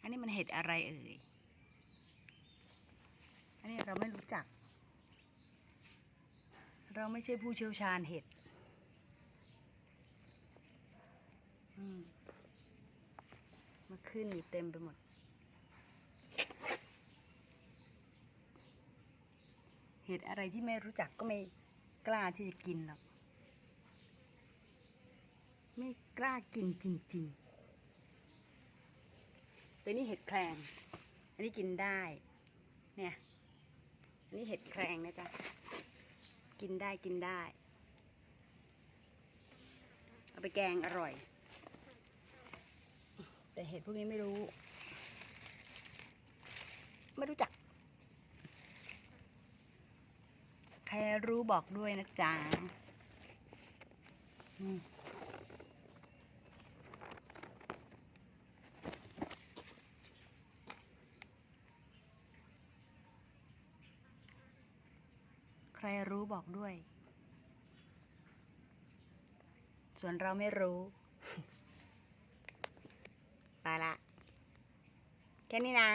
อันนี้มันเห็ดอะไรเอ่ย อันนี้เราไม่รู้จัก เราไม่ใช่ผู้เชี่ยวชาญเห็ดอืมมาขึ้นอยู่เต็มไปหมด เห็ดอะไรที่ไม่รู้จักก็ไม่กล้าที่จะกินหรอก ไม่กล้ากินจริงๆ แต่นี่เห็ดแครงอันนี้กินได้ เนี่ย อันนี้เห็ดแครงนะจ๊ะ กินได้กินได้ เอาไปแกงอร่อย แต่เห็ดพวกนี้ไม่รู้ ไม่รู้จัก ใครรู้บอกด้วยนะจ๊ะ อืม ใครรู้บอกด้วย ส่วนเราไม่รู้ ไปละ แค่นี้นะ